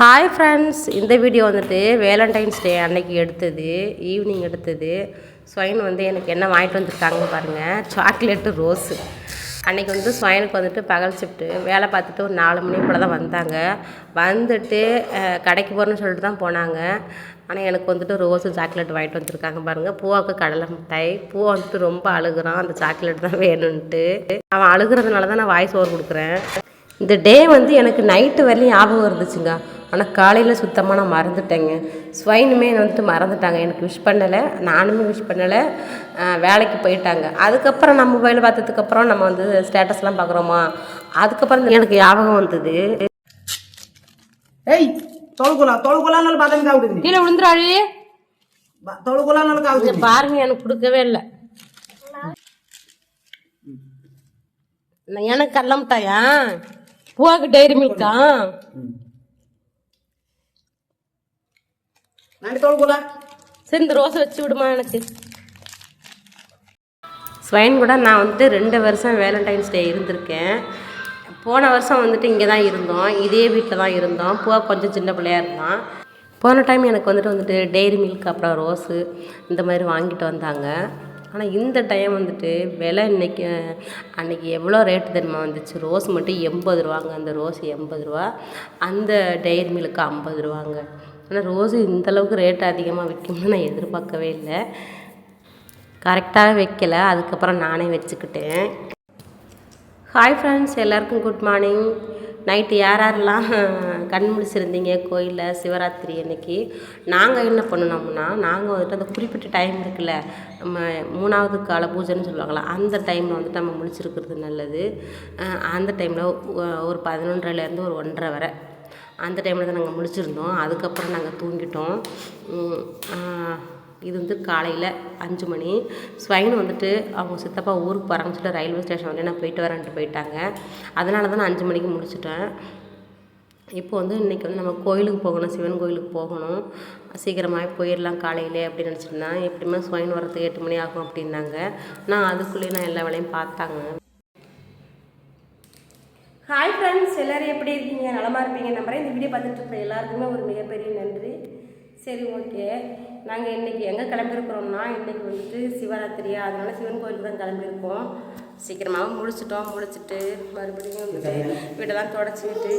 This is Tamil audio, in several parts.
ஹாய் ஃப்ரெண்ட்ஸ் இந்த வீடியோ வந்துட்டு வேலண்டைன்ஸ் டே அன்னைக்கு எடுத்தது ஈவினிங் எடுத்தது. ஸ்வைன் வந்து எனக்கு என்ன வாங்கிட்டு வந்துருக்காங்க பாருங்கள் சாக்லேட்டு ரோஸு அன்றைக்கி வந்து ஸ்வைனுக்கு வந்துட்டு பகல் ஷிஃப்ட்டு வேலை பார்த்துட்டு ஒரு நாலு மணி போல் தான் வந்தாங்க. வந்துட்டு கடைக்கு போகிறேன்னு சொல்லிட்டு தான் போனாங்க. ஆனால் எனக்கு வந்துட்டு ரோஸு சாக்லேட் வாங்கிட்டு வந்திருக்காங்க பாருங்கள் பூவாக்கு கடலை மிட்டாய். பூ வந்துட்டு ரொம்ப அழுகுறான். அந்த சாக்லேட் தான் வேணும்ன்ட்டு. அவன் அழுகுறதுனால தான் நான் வாய்ஸ் ஓவர் கொடுக்குறேன். இந்த டே வந்து எனக்கு நைட்டு வரலையும் ஞாபகம் இருந்துச்சுங்க. ஆனால் காலையில் சுத்தமாக நான் மறந்துட்டேங்க. ஸ்வைனுமே வந்துட்டு மறந்துட்டாங்க. எனக்கு விஷ் பண்ணலை. நானுமே விஷ் பண்ணலை. வேலைக்கு போயிட்டாங்க. அதுக்கப்புறம் நம்ம மொபைல் பார்த்ததுக்கப்புறம் நம்ம வந்து ஸ்டேட்டஸ்லாம் பார்க்குறோமா? அதுக்கப்புறம் எனக்கு ஞாபகம் வந்தது. ஏய் தொழுகுலா? தொழுகுலானால பார்த்தா காவுது கீழே விழுந்துறாரு தொழுகுலானால காவுது பாருங்க எனக்கு கொடுக்கவே இல்லை. எனக்கு கல்ல மிட்டாயா? பூவாக்கு டைரி மில்கா ನಾಳೆ சரி இந்த ரோஸை வச்சு விடுமா எனக்கு? ஸ்வைன் கூட நான் வந்துட்டு ரெண்டு வருஷம் வேலண்டைன்ஸ் டே இருந்திருக்கேன். போன வருஷம் வந்துட்டு இங்கே தான் இருந்தோம். இதே வீட்டில் தான் இருந்தோம். போ கொஞ்சம் சின்ன பிள்ளையாக இருந்தான். போன டைம் எனக்கு வந்துட்டு வந்துட்டு டெய்ரி மில்க் அப்புறம் ரோஸு இந்த மாதிரி வாங்கிட்டு வந்தாங்க. ஆனால் இந்த டைம் வந்துட்டு விலை இன்றைக்கி அன்றைக்கி எவ்வளோ ரேட்டு தெரியுமா வந்துச்சு? ரோஸ் மட்டும் எண்பது ரூபாங்க. அந்த ரோஸ் எண்பது ரூபா. அந்த டெய்ரி மில்க்கு ஐம்பது ரூபாங்க. ஆனால் ரோஸு இந்தளவுக்கு ரேட் அதிகமாக விற்கும்னு நான் எதிர்பார்க்கவே இல்லை. கரெக்டாக வைக்கல. அதுக்கப்புறம் நானே வச்சுக்கிட்டேன். ஹாய் ஃப்ரெண்ட்ஸ் எல்லாருக்கும் குட் மார்னிங் நைட்டு யார் யாரெல்லாம் கண் முழிச்சிருந்தீங்க கோயிலில்? சிவராத்திரி அன்னைக்கு. நாங்கள் என்ன பண்ணணும்னா நாங்கள் வந்துட்டு அந்த குறிப்பிட்ட டைம் இருக்குல்ல நம்ம மூணாவது கால பூஜைன்னு சொல்லுவாங்களா அந்த டைமில் வந்துட்டு நம்ம முழிச்சிருக்கிறது நல்லது. அந்த டைமில் ஒரு பதினொன்றரைலேருந்து ஒரு ஒன்றரை வரை. அந்த டைமில் தான் நாங்கள் முழிச்சிருந்தோம். அதுக்கப்புறம் நாங்கள் தூங்கிட்டோம். இது வந்து காலையில் அஞ்சு மணி. ஸ்வைன் வந்துட்டு அவங்க சித்தப்பா ஊருக்கு போகிறாங்கன்னு சொல்லிட்டு ரயில்வே ஸ்டேஷன் வரையும் நான் போயிட்டு வரேன்ட்டு போயிட்டாங்க. அதனால தான் நான் அஞ்சு மணிக்கு முடிச்சிட்டேன் இப்போ வந்து இன்றைக்கி வந்து நம்ம கோயிலுக்கு போகணும் சிவன் கோயிலுக்கு போகணும். சீக்கிரமாக போயிடலாம் காலையிலே அப்படின்னு நினச்சிருந்தேன் எப்படியுமே ஸ்வைன் வரதுக்கு எட்டு மணி ஆகும் அப்படின்னாங்க. நான் அதுக்குள்ளேயே நான் எல்லா வேலையும் பார்த்தாங்க. ஹாய் ஃப்ரெண்ட்ஸ் எல்லோரும் எப்படி இருக்கீங்க? நலமா இருப்பீங்க நம்புறேன். இந்த வீடியோ பார்த்துட்டு இருக்கிற எல்லாருக்குமே ஒரு மிகப்பெரிய நன்றி. சரி ஓகே. நாங்கள் இன்றைக்கி எங்கே கிளம்பியிருக்கிறோம்னா இன்றைக்கி வந்துட்டு சிவராத்திரியா? அதனால சிவன் கோயிலுக்கு தான் கிளம்பியிருக்கோம். சீக்கிரமாக முடிச்சிட்டோம். முடிச்சிட்டு மறுபடியும் வந்துட்டு வீடெல்லாம் தொடச்சி விட்டு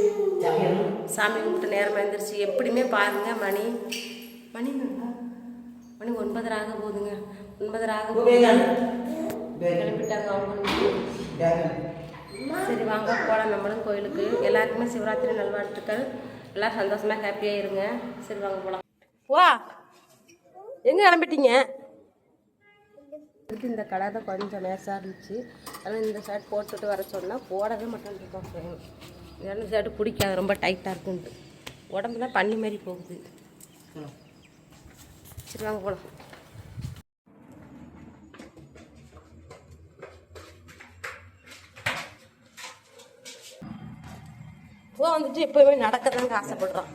சாமி கும்பிட்டு நேரமாக எழுந்திரிச்சு எப்படியுமே பாருங்கள் மணி. மணி? மணி ஒன்பதரை ஆக போகுதுங்க. ஒன்பதரை ஆக போகுது. கிளம்பிட்டாங்க அவங்க. சரி வாங்க போகலாம் நம்மளும் கோயிலுக்கு. எல்லாருக்குமே சிவராத்திரி நல்வாழ்த்துக்கள். எல்லாம் சந்தோஷமாக ஹாப்பியாக இருங்க. சரி வாங்க போகலாம் வா. எங்கே கிளம்பிட்டீங்க? இதுக்கு இந்த கடை தான் கொஞ்சம் நேசாக இருந்துச்சு. அதனால் இந்த ஷர்ட் போட்டுட்டு வர சொன்னால் போடவே மாட்டேன் இருக்கோம் ஏன்னா இந்த ஷர்ட் பிடிக்காது. ரொம்ப டைட்டாக இருக்குன்ட்டு. உடம்புலாம் பண்ணி மாதிரி போகுது. சரி வாங்க போகலாம் பூ வந்துட்டு எப்பவுமே நடக்கதாங்க ஆசைப்படுறான்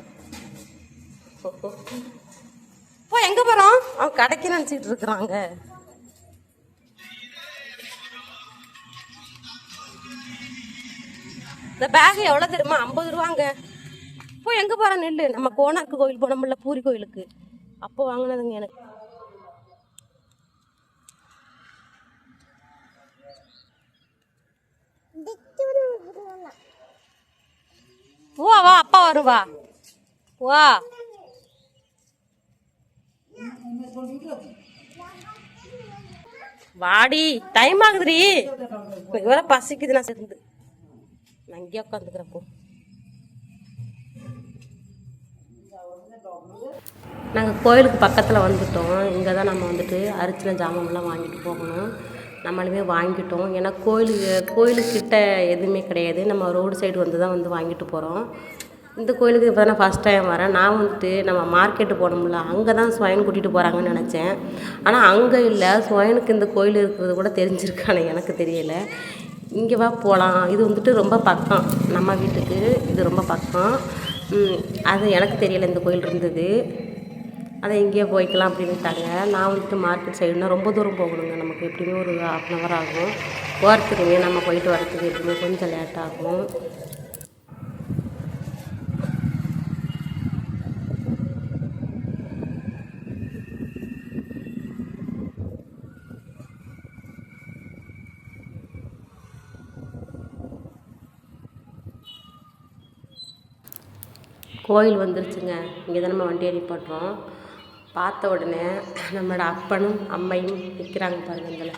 போ எங்க போறோம்? அவன் கடைக்கு நினைச்சிட்டு இருக்கிறாங்க. இந்த பேக் எவ்வளவு தெரியுமா? ஐம்பது ரூபாங்க. போ எங்க போறான் நெல்லு. நம்ம கோனாக்கு கோயில் போனோம்ல பூரி கோயிலுக்கு. அப்போ வாங்கினதுங்க எனக்கு. வா வா அப்பா வருவா. வா. வாடி டைம் ஆகுதுடி. எனக்கு வேற பசிக்குது நான் சேர்ந்து. நான் இங்கே உட்காந்துக்கிறப்போ நாங்கள் கோயிலுக்கு பக்கத்தில் வந்துட்டோம். இங்கே தான் நம்ம வந்துட்டு அரிச்சனை ஜாமான்லாம் வாங்கிட்டு போகணும். நம்மளுமே வாங்கிட்டோம். ஏன்னா கோயிலுக்கு கோயிலுக்கிட்ட எதுவுமே கிடையாது. நம்ம ரோடு சைடு வந்து தான் வந்து வாங்கிட்டு போகிறோம் இந்த கோயிலுக்கு இப்போ நான் ஃபஸ்ட் டைம் வரேன். நான் வந்துட்டு நம்ம மார்க்கெட்டு போனோம்ல அங்கே தான் ஸ்வயன் கூட்டிகிட்டு போகிறாங்கன்னு நினச்சேன். ஆனால் அங்கே இல்லை. ஸ்வயனுக்கு இந்த கோயில் இருக்கிறது கூட தெரிஞ்சிருக்கானே ஆனால் எனக்கு தெரியலை. இங்கே வா போகலாம் இது வந்துட்டு ரொம்ப பக்கம். நம்ம வீட்டுக்கு இது ரொம்ப பக்கம். அது எனக்கு தெரியலை இந்த கோயில் இருந்தது. அதை இங்கேயே போய்க்கலாம் அப்படின்ட்டாங்க நான் வந்துட்டு மார்க்கெட் சைடுனா ரொம்ப தூரம் போகணுங்க. நமக்கு எப்படியுமே ஒரு ஹாஃப் அன் ஹவர் ஆகும். போகிறதுக்குங்க நம்ம போயிட்டு வரத்துக்கு எப்படியுமே கொஞ்சம் லேட் ஆகும். கோயில் வந்துருச்சுங்க. இங்கே தான் நம்ம வண்டி அடிப்படுறோம் பார்த்த உடனே நம்மளோட அப்பனும் அம்மையும் நிற்கிறாங்க பாருங்கள் இதில்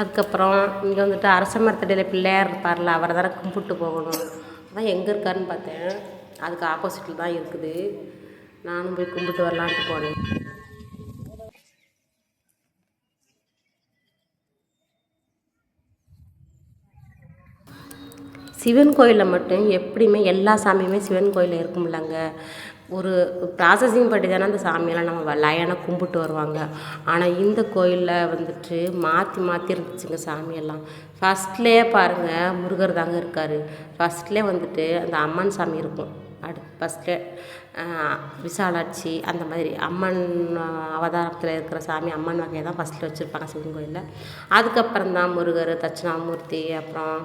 அதுக்கப்புறம் இங்கே வந்துட்டு அரச மரத்தடியில் பிள்ளையார் இருப்பார்ல அவரை தானே கும்பிட்டு போகணும். அதான் எங்கே இருக்காருன்னு பார்த்தேன். அதுக்கு ஆப்போசிட்டில் தான் இருக்குது. நானும் போய் கும்பிட்டு வரலான்ட்டு போனேன். சிவன் கோயிலில் மட்டும் எப்படியுமே எல்லா சாமியுமே சிவன் கோயிலில் இருக்கும்லங்க. ஒரு ப்ராசஸிங் படி தானே அந்த சாமியெல்லாம் நம்ம லயனை கும்பிட்டு வருவாங்க. ஆனால் இந்த கோயிலில் வந்துட்டு மாற்றி மாற்றி இருந்துச்சுங்க சாமியெல்லாம். ஃபஸ்ட்லேயே பாருங்கள் முருகர் தாங்க இருக்கார். ஃபஸ்ட்லேயே வந்துட்டு அந்த அம்மன் சாமி இருக்கும். அடுத்து ஃபஸ்ட்டு விசாலாட்சி அந்த மாதிரி அம்மன் அவதாரத்தில் இருக்கிற சாமி அம்மன் வகையை தான் ஃபஸ்ட்டில் வச்சுருப்பாங்க சிவன் கோயிலில். அதுக்கப்புறம் தான் முருகர் தட்சிணாமூர்த்தி அப்புறம்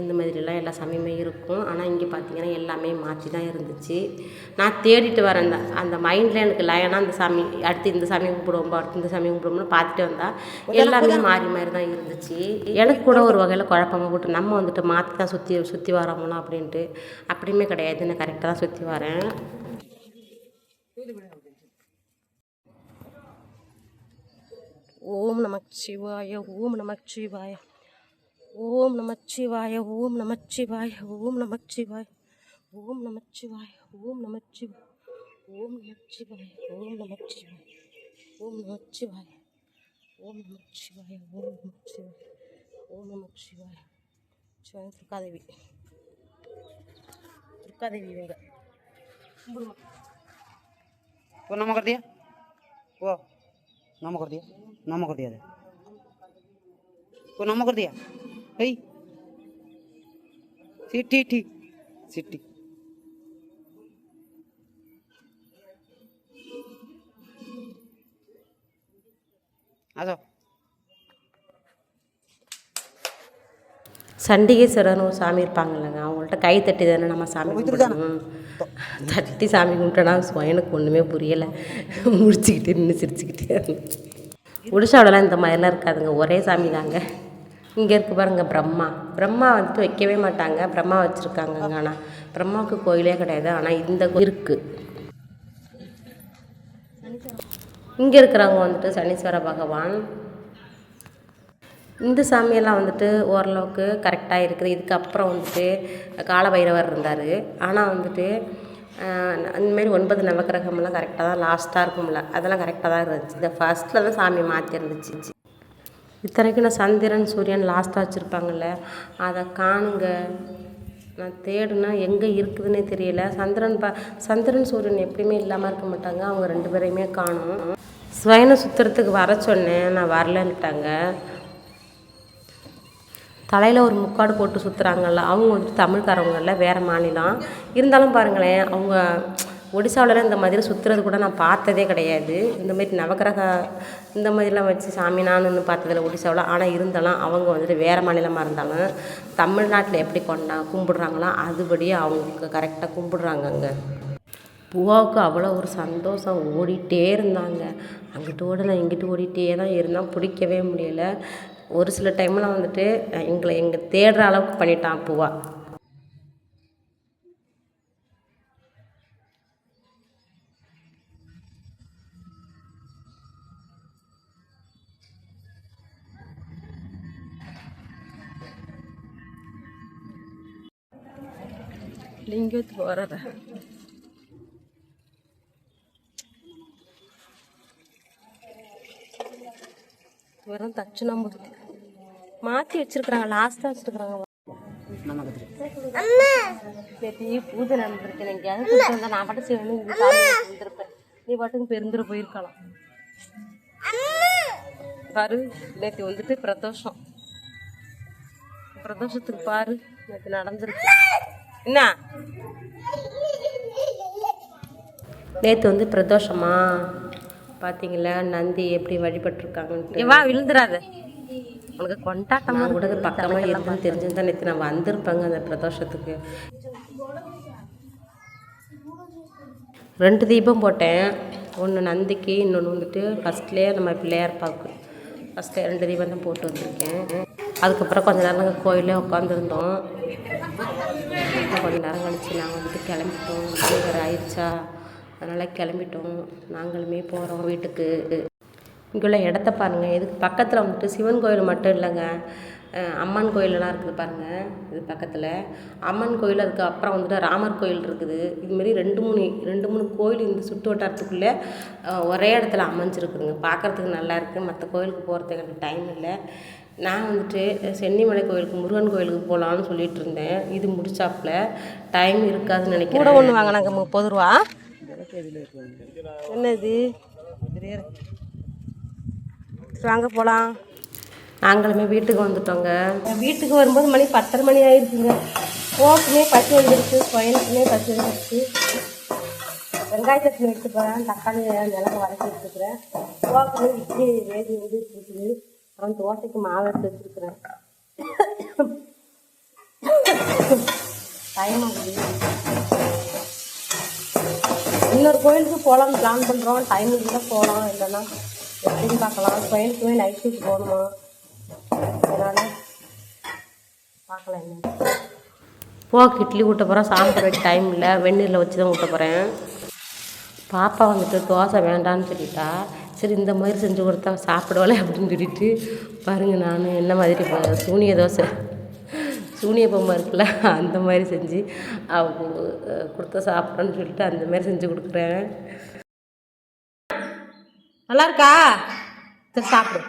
இந்த மாதிரிலாம் எல்லா சாமியுமே இருக்கும். ஆனால் இங்கே பார்த்தீங்கன்னா எல்லாமே மாற்றி தான் இருந்துச்சு. நான் தேடிட்டு வரேன் அந்த அந்த மைண்டில் எனக்கு லயனாக அந்த சாமி அடுத்து இந்த சாமி கும்பிடுவோம் அடுத்து இந்த சாமி கும்பிடுவோம்னு பார்த்துட்டு வந்தால் எல்லாமே மாறி மாறி தான் இருந்துச்சு. எனக்கு கூட ஒரு வகையில் குழப்பமா போட்டு நம்ம வந்துட்டு மாற்றி தான் சுற்றி சுற்றி வரோம்லாம் அப்படின்ட்டு அப்படியுமே கிடையாது. நான் கரெக்டாக தான் சுற்றி வரேன். ஓம் நமச்சிவாய ஓம் நமச்சிவாய ஓம் நமச்சிவாய ஓம் நமச்சிவாய ஓம் நமச்சிவாய ஓம் நமச்சிவாய ஓம் நமச்சிவாய ஓம் நமச்சிவாய ஓம் நமச்சிவாய ஓம் நமச்சிவாய ஓம் நமச்சிவாய ஓம் நமச்சிவாய ஓம் நமச்சிவாய சிவாய சிவாய துர்காதேவி துர்காதேவி இவங்க वो नमो कर दिया वो नमो कर दिया नमो कर दिया दे वो नमो कर दिया हे सिट्टी ठीक सिट्टी आ சண்டிகேஸ்வரர்னு ஒரு சாமி இருப்பாங்கல்லங்க அவங்கள்ட்ட கை தட்டி தானே நம்ம சாமி கும்பிடணும். தட்டி சாமி கும்பிட்டோன்னா எனக்கு ஒன்றுமே புரியலை. முடிச்சுக்கிட்டு நின்று சிரிச்சுக்கிட்டே ஒடிசாவிலலாம் இந்த மாதிரிலாம் இருக்காதுங்க ஒரே சாமி தாங்க. இங்கே இருக்கு பாருங்க பிரம்மா. பிரம்மா வந்துட்டு வைக்கவே மாட்டாங்க பிரம்மா வச்சுருக்காங்க ஆனால் பிரம்மாவுக்கு கோயிலே கிடையாது ஆனால் இந்த கோயில் இருக்குது இங்கே இருக்கிறவங்க வந்துட்டு சனீஸ்வர பகவான் இந்த சாமியெல்லாம் வந்துட்டு ஓரளவுக்கு கரெக்டாக இருக்குது. இதுக்கப்புறம் வந்துட்டு காலபைரவர் இருந்தார். ஆனால் வந்துட்டு இந்தமாரி ஒன்பது நவக்கிரகமெல்லாம் கரெக்டாக தான் லாஸ்ட்டாக இருக்கும்ல. அதெல்லாம் கரெக்டாக தான் இருந்துச்சு. இந்த ஃபஸ்ட்டில் தான் சாமி மாற்றிருந்துச்சு இத்தனைக்கும் நான் சந்திரன் சூரியன் லாஸ்ட்டாக வச்சுருப்பாங்கல்ல. அதை காணுங்க. நான் தேடுனா எங்கே இருக்குதுன்னே தெரியல. சந்திரன் பா சந்திரன் சூரியன் எப்பயுமே இல்லாமல் இருக்க மாட்டாங்க. அவங்க ரெண்டு பேரையுமே காணும். ஸ்வயனை சுற்றுறதுக்கு வர சொன்னேன். நான் வரலன்ட்டாங்க. தலையில் ஒரு முக்காடு போட்டு சுற்றுறாங்கல்ல அவங்க வந்துட்டு தமிழ்காரவங்கள வேறு மாநிலம். இருந்தாலும் பாருங்களேன் அவங்க ஒடிசாவிலலாம் இந்த மாதிரி சுற்றுறது கூட நான் பார்த்ததே கிடையாது. இந்த மாதிரி நவக்கிரக இந்த மாதிரிலாம் வச்சு சாமி நான் பார்த்ததில்ல ஒடிசாவில். ஆனால் இருந்தாலும் அவங்க வந்துட்டு வேறு மாநிலமாக இருந்தாலும் தமிழ்நாட்டில் எப்படி கொண்டா கும்பிடுறாங்களோ அதுபடியே அவங்க கரெக்டாக கும்பிடுறாங்க அங்கே. பூவாவுக்கு அவ்வளோ ஒரு சந்தோஷம். ஓடிட்டே இருந்தாங்க. அங்கிட்டு ஓடலை இங்கிட்டு ஓடிட்டே தான் இருந்தால் பிடிக்கவே முடியல. ஒரு சில டைம்லாம் வந்துட்டு எங்களை எங்கே தேடுற அளவுக்கு பண்ணிட்டான் பூவா. லிங்கத்துக்கு வர்ற வெறும் தட்சிணாமூர்த்தி மாற்றி வச்சிருக்கிறாங்க லாஸ்ட்டாக வச்சிருக்கிறாங்க. நேற்று பூஜை நடந்திருக்கு. எங்கேயாவது நான் பாட்டு சேர்ந்து இருந்திருப்பேன். நீ பாட்டுக்கு பெருந்துட போயிருக்கலாம். பாரு நேற்று வந்துட்டு பிரதோஷம். பிரதோஷத்துக்கு பாரு நேற்று நடந்திருக்கு. என்ன? நேற்று வந்து பிரதோஷமா? பார்த்தீங்களா நந்தி எப்படி வழிபட்டிருக்காங்க வா விழுந்துடாத உனக்கு கொண்டாட்டமாக கூட பக்கமாக இருக்குன்னு தெரிஞ்சிருந்தா நேற்று நான் வந்திருப்பேங்க அந்த பிரதோஷத்துக்கு. ரெண்டு தீபம் போட்டேன். ஒன்று நந்திக்கு இன்னொன்று வந்துட்டு ஃபஸ்ட்லேயே நம்ம பிள்ளையார் பாக்கு. ஃபஸ்ட்டு ரெண்டு தீபம் தான் போட்டு வச்சுருக்கேன் அதுக்கப்புறம் கொஞ்ச நேரம் நாங்கள் கோயிலே உட்காந்துருந்தோம் கொஞ்ச நேரம் கழிச்சு நாங்கள் வந்துட்டு கிளம்பிட்டோம். வேறு ஆயிடுச்சா. அதனால் கிளம்பிட்டோம். நாங்களுமே போகிறோம் வீட்டுக்கு. இங்கே உள்ள இடத்த பாருங்கள் இதுக்கு பக்கத்தில் வந்துட்டு சிவன் கோயில் மட்டும் இல்லைங்க. அம்மன் கோயிலெல்லாம் இருக்குது பாருங்கள் இது பக்கத்தில். அம்மன் கோயில் அதுக்கு அப்புறம் வந்துட்டு ராமர் கோயில் இருக்குது. இதுமாரி ரெண்டு மூணு ரெண்டு மூணு கோயில் இந்த சுற்று வட்டாரத்துக்குள்ளே ஒரே இடத்துல அமைஞ்சிருக்குதுங்க. பார்க்குறதுக்கு நல்லா இருக்குது மற்ற கோயிலுக்கு போகிறதுக்கு எனக்கு டைம் இல்லை. நான் வந்துட்டு சென்னிமலை கோயிலுக்கு முருகன் கோயிலுக்கு போகலான்னு சொல்லிட்டு இருந்தேன். இது முடிச்சாப்புல. டைம் இருக்காதுன்னு நினைக்கிறேன். கூட ஒன்று வாங்கினாங்க முப்பது ரூபா? என்னது? வாங்க போகலாம் நாங்களுமே வீட்டுக்கு வந்துட்டோங்க. வீட்டுக்கு வரும்போது மணி பத்தரை மணி ஆயிடுச்சுங்க போக்குமே பசி வந்துருச்சு பையனுக்குமே பசி வந்துருச்சு. வெங்காய சட்னி எடுத்து போகிறேன் தக்காளி மிளகு வதக்கி வச்சுருக்கிறேன் போக்குமே இட்லி வேதி வந்து இருக்குது அப்புறம் தோசைக்கு மாவு எடுத்து வச்சுருக்கிறேன். டைம் ஆகுது. இன்னொரு கோயிலுக்கு போகலான்னு பிளான் பண்ணுறோம் டைம் இருந்தால் போகலாம் இல்லைன்னா அப்படின்னு பார்க்கலாம். கோயிலுக்குமே நைட் ஷூட் போகணுமா? அதனால் பார்க்கலாம் என்ன. போக்கு இட்லி ஊட்ட போகிறேன் சாப்பிட்ற டைம் இல்லை. வெந்நீரில் வச்சு தான் ஊட்ட போகிறேன் பாப்பா வந்துட்டு தோசை வேண்டான்னு சொல்லிட்டா. சரி இந்த மாதிரி செஞ்சு கொடுத்தா சாப்பிடுவாளே அப்படின்னு சொல்லிட்டு பாருங்கள் நான் என்ன மாதிரி சூனிய தோசை. சூனிய பொம்மை இருக்குல்ல அந்த மாதிரி செஞ்சு அவங்க கொடுத்தா கொடுத்த சாப்பிட்றேன்னு சொல்லிட்டு அந்த மாதிரி செஞ்சு கொடுக்குறேன். நல்லா இருக்கா சரி சாப்பிடு.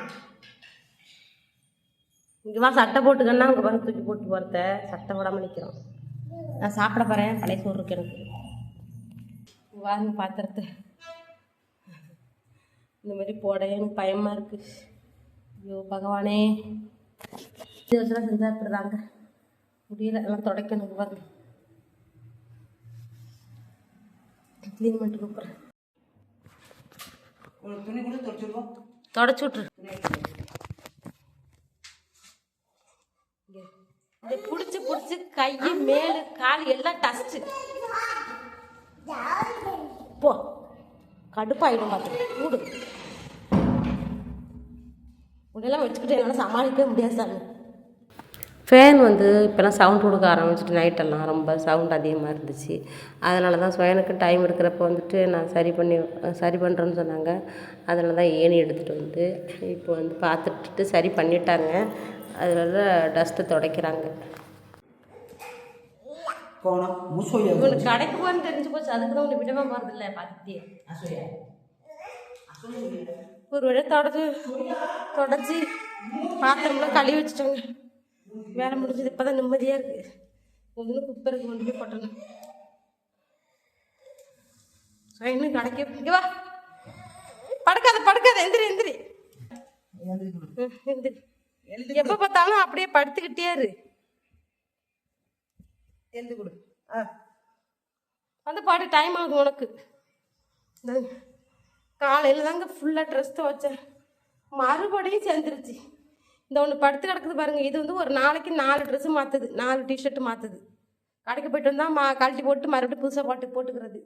இங்கேவா சட்டை போட்டுக்கன்னா அங்கே வந்து தூக்கி போட்டு போகிறத சட்டை போடாமல் நிற்கிறோம் நான் சாப்பிட போகிறேன் பழைய சோறு இருக்கு எனக்கு. வாங்க பாத்திரத்தை. இந்த மாதிரி போட எனக்கு பயமாக இருக்குது ஐயோ பகவானே. இது வச்சுலாம் செஞ்சா இப்படிதாங்க. முடியல எல்லாம் தொடக்கணும் பாருங்க. க்ளீன் பண்ணிட்டு கூப்பிட்றேன் ஒரு துணி கூட துடைச்சிருவோம். தொடச்சி விட்ரு பிடிச்சி பிடிச்சி கை மேலு கால் எல்லாம் டஸ்ட்டு. போ. கடுப்பாயிடும் பார்த்து கூடு முடியெல்லாம் வச்சுக்கிட்டு என்னால் சமாளிக்கவே முடியாது சாமி. ஃபேன் வந்து இப்போலாம் சவுண்ட் கொடுக்க ஆரம்பிச்சிட்டு நைட்டெல்லாம் ரொம்ப சவுண்ட் அதிகமாக இருந்துச்சு. அதனால தான் ஃபேனுக்கு டைம் இருக்கிறப்ப வந்துட்டு நான் சரி பண்ணி சரி பண்ணுறேன்னு சொன்னாங்க. அதனால தான் ஏணி எடுத்துகிட்டு வந்து இப்போ வந்து பார்த்துட்டு சரி பண்ணிட்டாங்க. அதனால டஸ்ட்டு துடைக்கிறாங்க. உனக்கு கடைக்கு போகணும்னு தெரிஞ்சு போச்சு. அதுக்கு தான் உன்னை விடமாக போகிறதில்ல பார்த்துட்டே ஒரு வழியாக தொடச்சு தொடச்சி பாத்திரம்லாம் கழுவி வச்சுட்டோங்க. வேலை முடிஞ்சது இப்போ தான் நிம்மதியாக இருக்குது ஒன்று குப்பை இருக்கு கொண்டு போய் கொட்டணும். இன்னும் கடைக்கு இங்கே வா. படுக்காத படுக்காத எந்திரி எந்திரி. எந்திரி எப்போ பார்த்தாலும் அப்படியே படுத்துக்கிட்டே இரு. எழுதி கொடு. ஆ. வந்து பாடு டைம் ஆகுது உனக்கு. காலையில் தாங்க ஃபுல்லாக ட்ரெஸ் துவைச்சேன். மறுபடியும் சேர்ந்துருச்சு இந்த ஒன்று படுத்து கிடக்குது பாருங்க. இது வந்து ஒரு நாளைக்கு நாலு ட்ரெஸ்ஸு மாற்றுது நாலு டிஷர்ட்டு மாற்றுது கடைக்கு போயிட்டு வந்தால் மா கழட்டி போட்டு மறுபடியும் புதுசாக பாட்டு போட்டுக்கிறது.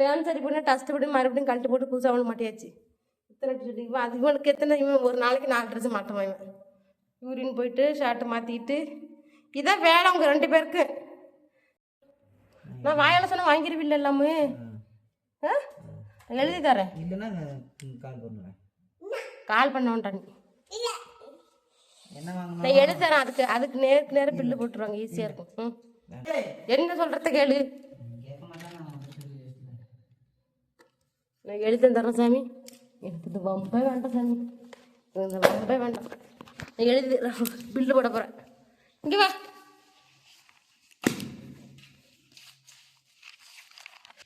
பேன் சரி பண்ணி டஸ்ட்டு பண்ணி மறுபடியும் கழட்டி போட்டு புதுசாக ஒன்று மாட்டியாச்சு. இத்தனை டிஷர்ட் இவன் அது இவனுக்கு எத்தனை இவன் ஒரு நாளைக்கு நாலு ட்ரெஸ்ஸு மாட்டுவான் இவன். யூரின் போயிட்டு ஷர்ட்டு மாற்றிட்டு இதான் வேலை அவங்க ரெண்டு பேருக்கு. நான் வாயால் சொன்னால் வாங்கிடுவில்ல எல்லாமே. ஆ? எழுதி தரேன். இல்லைன்னா கால் பண்ண வேண்டாம் நான் எழுதி தரேன். அதுக்கு அதுக்கு நேருக்கு நேரம் பில்லு போட்டுருவாங்க. ஈஸியாக இருக்கும். என்ன சொல்கிறத கேளு. நான் வந்து சொல்லி வச்சுக்கிறேன். நான் எழுதி தரேன் சாமி. எனக்கு இது வம்பே வேண்டாம் சாமி. இந்த வம்பே வேண்டாம். நான் எழுதி. பில்லு போட போகிறேன் இங்கே வா.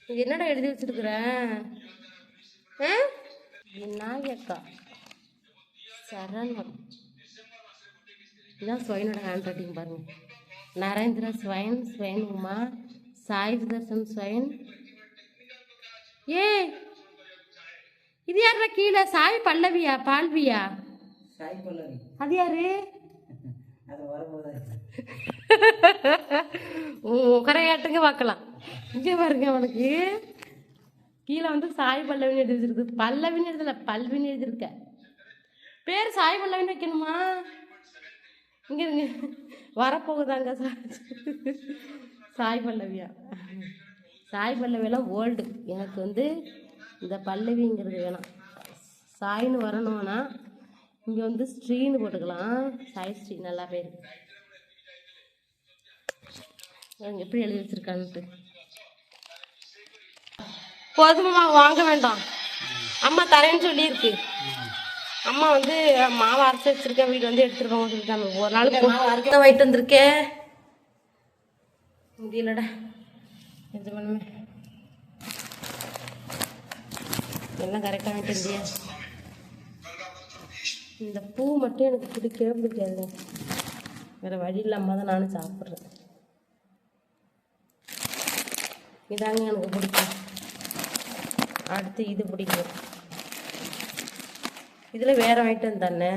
என்னடா எழுதி வச்சிருக்கிற? ஆ? விநாயகா சரணம். இதான் ஸ்வைனோட ஹேண்ட் ரைட்டிங் பாருங்க. நரேந்திர ஸ்வைன் ஸ்வைன் உமா சாய் சுதர்சன் ஸ்வைன் ஏ இது யாரா கீழே? சாய் பல்லவியா பால்வியா? சாய் பல்லவி. அது யாரு? அது வரும்போது கரையாட்டுங்க பார்க்கலாம். இங்கே பாருங்க அவனுக்கு. கீழே வந்து சாய் பல்லவின்னு எழுதி வச்சிருக்கு பல்லவின்னு எழுதல பல்வின்னு எழுதியிருக்க பேர் சாய் பல்லவின்னு வைக்கணுமா? இங்கே இருங்க வரப்போகுதாங்க சார்? சாய் பல்லவியா. சாய் பல்லவியெல்லாம் ஓல்டு எனக்கு வந்து இந்த பல்லவிங்கிறது வேணாம். சாய்னு வரணும்னா இங்கே வந்து ஸ்ரீன்னு போட்டுக்கலாம். சாய் ஸ்ரீ நல்லா பேர். எப்படி எழுதி வச்சிருக்கான்ட்டு. போதுமா வாங்க வேண்டாம். அம்மா தரேன்னு சொல்லியிருக்கு. அம்மா வந்து மாவு அரைச்சி வச்சிருக்கேன் வீடு வந்து போங்க சொல்லிட்டாங்க. ஒரு நாள் அரைக்க வாங்கிட்டு வந்திருக்கேன். முடியலடா. இது பண்ணுமே எல்லாம் கரெக்டாக வாங்கிட்டு வந்தியா? இந்த பூ மட்டும் எனக்கு பிடிக்கவே பிடிக்காது வேற வழி இல்லாமல் தான் நானும் சாப்பிட்றேன். இதாங்க எனக்கு பிடிக்கும். அடுத்து இது பிடிக்கும். இதில் வேற வாங்கிட்டு வந்தானே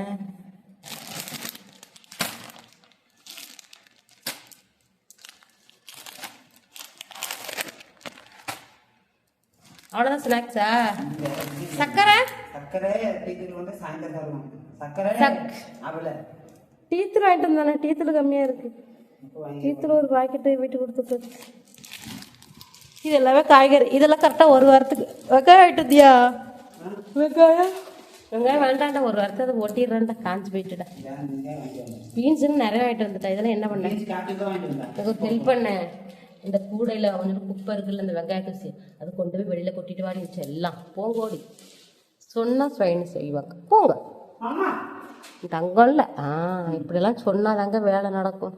அவ்வளோதான் ஸ்நாக்ஸா சக்கரை சக்கரை டீத்தூள் வந்து சாயந்தரம் சக்கரை அவளை டீத்தூள் கம்மியாக இருக்கு. டீத்தூள் ஒரு பாக்கெட்டு வீட்டுக்கு கொடுத்துட்டு. இது எல்லாமே காய்கறி. இதெல்லாம் கரெக்டாக ஒரு வாரத்துக்கு. வெங்காயம் வந்தியா வெங்காயம்? வெங்காயம் வேண்டாம்டா ஒரு வாரத்தை அதை ஒட்டிடுறேன்டா காஞ்சி போயிட்டுடா. பீன்ஸுன்னு நிறைய வாங்கிட்டு வந்துட்டா இதெல்லாம் என்ன பண்ணேன் எனக்கு ஒரு ஹெல்ப் பண்ணேன் இந்த கூடையில் கொஞ்சம் குப்பை இருக்குல்ல இந்த வெங்காய கசி அது கொண்டு போய் வெளியில் கொட்டிட்டு வாடிச்சு எல்லாம். போங்கோடி சொன்னால் ஸ்வைன் செய்வாங்க. போங்க. அம்மா தங்கம்ல ஆ இப்படிலாம் சொன்னாதாங்க வேலை நடக்கும்.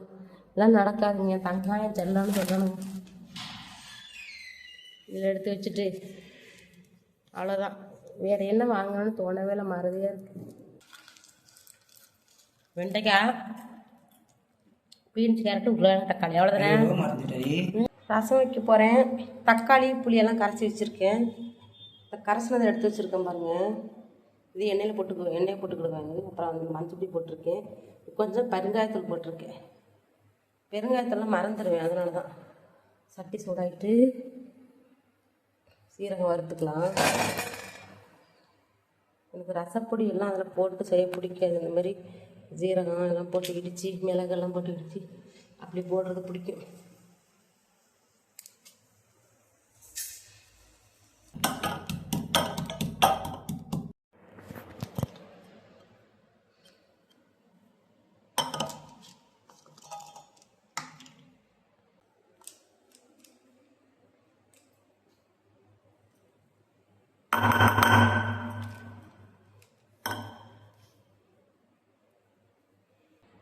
எல்லாம் நடக்காதுங்க. தங்கம் என் செல்லம்னு சொல்லணும். இதில் எடுத்து வச்சுட்டு அவ்வளோதான் வேற என்ன வாங்கணும்னு தோணவே இல்லை மறதியாக இருக்கு. வெண்டைக்காய் பீன்ஸ் கேரட்டு உருளைக்கிழங்கு தக்காளி. அவ்வளோதானே மறந்துட்டே ரசம் வைக்க போகிறேன் தக்காளி புளியெல்லாம் கரைச்சி வச்சுருக்கேன். இந்த கரைச்சினதை எடுத்து வச்சுருக்கேன் பாருங்கள் இது எண்ணெயில் போட்டு எண்ணெயை போட்டுக்கிடுவாங்க அப்புறம் வந்து மஞ்சள் பொடி போட்டிருக்கேன். கொஞ்சம் பெருங்காயத்தூள் போட்டிருக்கேன். பெருங்காயத்தூள்லாம் மறந்துடுவேன் அதனால தான் சட்டி சூடாயிட்டு சீரகம் வறுத்துக்கலாம். எனக்கு ரசப்பொடி எல்லாம் அதில் போட்டு செய்ய பிடிக்காது. இந்த மாதிரி ஜீரகம் எல்லாம் போட்டு இடித்து மிளகெல்லாம் போட்டு இடித்து அப்படி போடுறது பிடிக்கும்.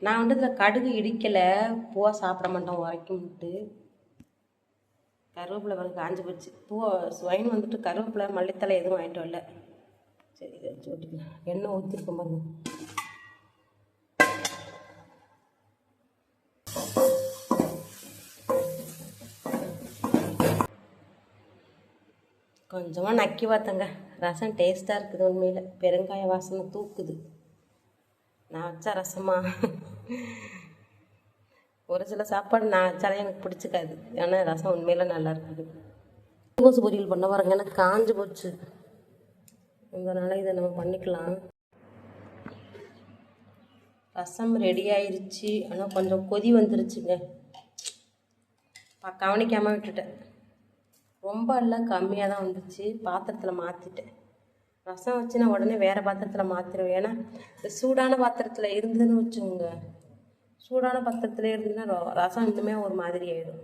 நான் வந்து இதில் கடுகு இடிக்கலை பூவை சாப்பிட மாட்டோம் உரைக்கும்ட்டு கருவேப்பிலை வந்து காஞ்சி போச்சு பூவை ஸ்வைன் வந்துட்டு கருவேப்பிலை மல்லித்தலை எதுவும் வாங்கிட்டு வரல. சரி இதை வச்சு ஓட்டிக்கலாம் எண்ணெய் ஊற்றிருக்கோம் பாருங்க. கொஞ்சமாக நக்கி பார்த்தங்க. ரசம் டேஸ்ட்டாக இருக்குது உண்மையில். பெருங்காய வாசனை தூக்குது. நான் வச்சா ரசமா? ஒரு சில சாப்பாடு நான் வச்சாலே எனக்கு பிடிச்சிக்காது. ஏன்னா ரசம் உண்மையில நல்லா இருக்குது. கோசு பொரியல் பண்ண பாருங்க எனக்கு காஞ்சு போச்சு. அதனால் இதை நம்ம பண்ணிக்கலாம். ரசம் ரெடி ஆயிருச்சு. ஆனால் கொஞ்சம் கொதி வந்துருச்சுங்க. கவனிக்காமல் விட்டுட்டேன். ரொம்ப எல்லாம் கம்மியாக தான் வந்துச்சு. பாத்திரத்தில் மாற்றிட்டேன் ரசம் வச்சு நான் உடனே வேறு பாத்திரத்தில் மாற்றிடுவேன் ஏன்னா இந்த சூடான பாத்திரத்தில் இருந்ததுன்னு வச்சுக்கோங்க. சூடான பாத்திரத்தில் இருந்ததுன்னா ரசம் இன்னுமே ஒரு மாதிரி ஆயிடும்.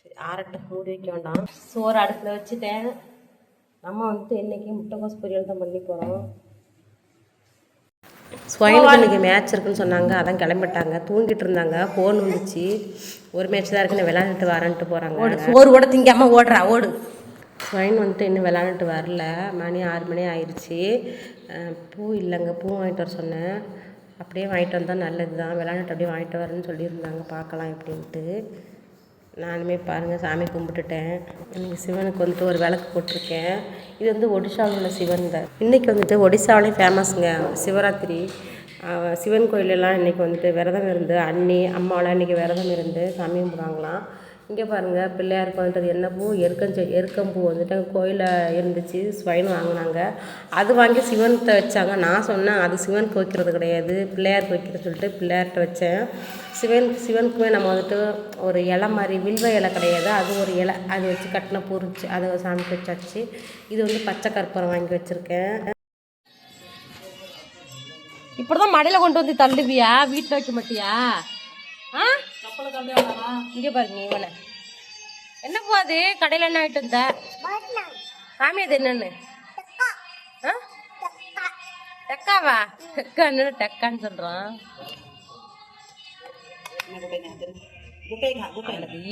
சரி ஆறட்டும் மூடி வைக்க வேண்டாம். சோறு அடுப்பில் வச்சுட்டேன். நம்ம வந்துட்டு இன்னைக்கு முட்டைக்கோஸ் பொரியல் தான் பண்ணி போகிறோம் ஸ்வயனுக்கு இன்னைக்கு மேட்ச் இருக்குன்னு சொன்னாங்க. அதான் கிளம்பிட்டாங்க. தூங்கிட்டு இருந்தாங்க. ஃபோன் வந்துச்சு. ஒரு மேட்ச் தான் இருக்கு. நான் விளையாண்டுட்டு வரேன்ட்டு போகிறாங்க சோறு கூட திங்காம ஓடுறா ஓடு. ஸ்வயன் வந்துட்டு இன்னும் விளாண்டுட்டு வரல. மணி ஆறு மணி ஆயிடுச்சு பூ இல்லைங்க. பூ வாங்கிட்டு வர சொன்னேன். அப்படியே வாங்கிட்டு வந்தால் நல்லது தான் விளாண்டுட்டு அப்படியே வாங்கிட்டு வரேன்னு சொல்லியிருந்தாங்க. பார்க்கலாம் எப்படின்ட்டு. நானுமே பாருங்கள் சாமி கும்பிட்டுட்டேன். இன்னைக்கு சிவனுக்கு வந்துட்டு ஒரு விளக்கு போட்டிருக்கேன். இது வந்து ஒடிஷாவில் உள்ள சிவன் தான். இன்றைக்கி வந்துட்டு ஒடிசாவிலே ஃபேமஸுங்க சிவராத்திரி. சிவன் கோயிலெல்லாம் இன்றைக்கி வந்துட்டு விரதம் இருந்து அண்ணி அம்மாவெலாம் இன்றைக்கி விரதம் இருந்து சாமி கும்பிடுவாங்களாம். இங்கே பாருங்கள் பிள்ளையார் வந்துட்டு என்ன பூ? எருக்கஞ்செ எருக்கம்பூ வந்துட்டு அங்கே கோயிலில் இருந்துச்சு ஸ்வைன் வாங்கினாங்க. அது வாங்கி சிவன்கிட்ட வச்சாங்க. நான் சொன்னேன் அது சிவனுக்கு வைக்கிறது கிடையாது பிள்ளையாருக்கு வைக்கிறது சொல்லிட்டு பிள்ளையார்கிட்ட வச்சேன். சிவன் சிவனுக்குமே நம்ம வந்துட்டு ஒரு இலை மாதிரி வில்வ இலை கிடையாது. அது ஒரு இலை அது வச்சு கட்டின பூரிச்சு அதை சாமிக்கு வச்சாச்சு. இது வந்து பச்சை கற்பூரம் வாங்கி வச்சுருக்கேன். இப்படி தான் மடையில் கொண்டு வந்து தள்ளுவியா? வீட்டில் வைக்க மாட்டியா? ஆ? இங்கே பாருங்க இவனை. என்ன போகுது கடையில் என்ன ஆகிட்டு வந்த? சாமி அது என்னன்னு? டெக்காவா? டெக்கான்னு டெக்கான்னு சொல்கிறான்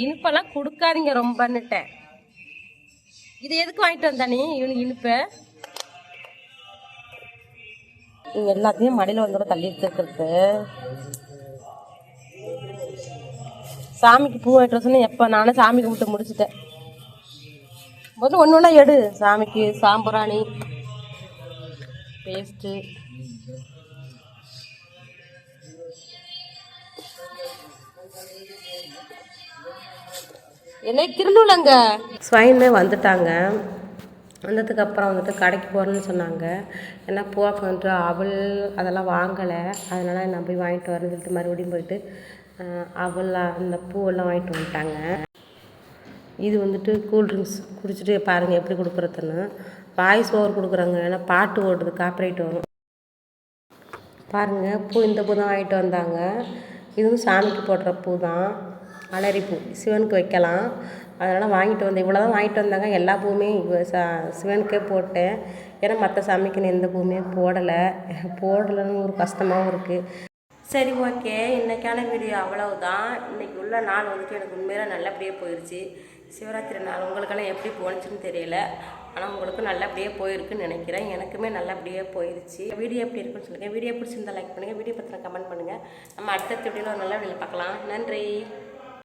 இனிப்பெல்லாம் கொடுக்காதீங்க ரொம்பன்னுட்டேன். இது எதுக்கு வாங்கிட்டு வந்தா நீ இவனுக்கு இனிப்பு? எல்லாத்தையும் மடியில் வந்து கூட தள்ளி வச்சிருக்கிறது. சாமிக்கு பூ வாங்கிட்டு வர சொன்னா எப்போ? நானும் சாமி கும்பிட்டு முடிச்சிட்டேன். முதல்ல ஒன்று ஒன்றா எடு. சாமிக்கு சாம்பிராணி பேஸ்ட்டு என்ன திருநூலங்க. ஸ்வைனு வந்துட்டாங்க. வந்ததுக்கு அப்புறம் வந்துட்டு கடைக்கு போகிறேன்னு சொன்னாங்க. ஏன்னா பூவாக்கு வந்துட்டு அவள் அதெல்லாம் வாங்கலை. அதனால் நான் போய் வாங்கிட்டு வரேன்னு சொல்லிட்டு மறுபடியும் போயிட்டு அஹ், அந்த பூவெல்லாம் வாங்கிட்டு வந்துட்டாங்க. இது வந்துட்டு கூல்ட்ரிங்க்ஸ் குடிச்சிட்டு பாருங்கள் எப்படி கொடுக்குறதுன்னு. வாய்ஸ் ஓவர் கொடுக்குறாங்க. ஏன்னா பாட்டு ஓடுது காப்பரேட் வரும். பாருங்கள் பூ இந்த பூ தான் வாங்கிட்டு வந்தாங்க. இதுவும் சாமிக்கு போடுற பூ தான். அலரி பூ. சிவனுக்கு வைக்கலாம். அதனால் வாங்கிட்டு வந்தேன். இவ்வளோ தான் வாங்கிட்டு வந்தாங்க. எல்லா பூவுமே சா சிவனுக்கே போட்டேன். ஏன்னா மற்ற சாமிக்கு நான் எந்த பூவுமே போடலை. போடலைன்னு ஒரு கஷ்டமாகவும் இருக்குது சரி ஓகே. இன்றைக்கான வீடியோ அவ்வளவுதான். இன்றைக்கி உள்ள நாள் வந்துட்டு எனக்கு உண்மையில நல்லபடியாக போயிடுச்சு சிவராத்திரி நாள் உங்களுக்கெல்லாம் எப்படி போணுச்சுன்னு தெரியல. ஆனால் உங்களுக்கு நல்லபடியாக போயிருக்குன்னு நினைக்கிறேன். எனக்குமே நல்லபடியாக போயிடுச்சு வீடியோ எப்படி இருக்குன்னு சொல்லுங்கள் வீடியோ பிடிச்சிருந்தா லைக் பண்ணுங்கள் வீடியோ பற்றின கமெண்ட் பண்ணுங்கள் நம்ம அடுத்த வீடியோவில் ஒரு நல்ல வீடியோ பார்க்கலாம். நன்றி.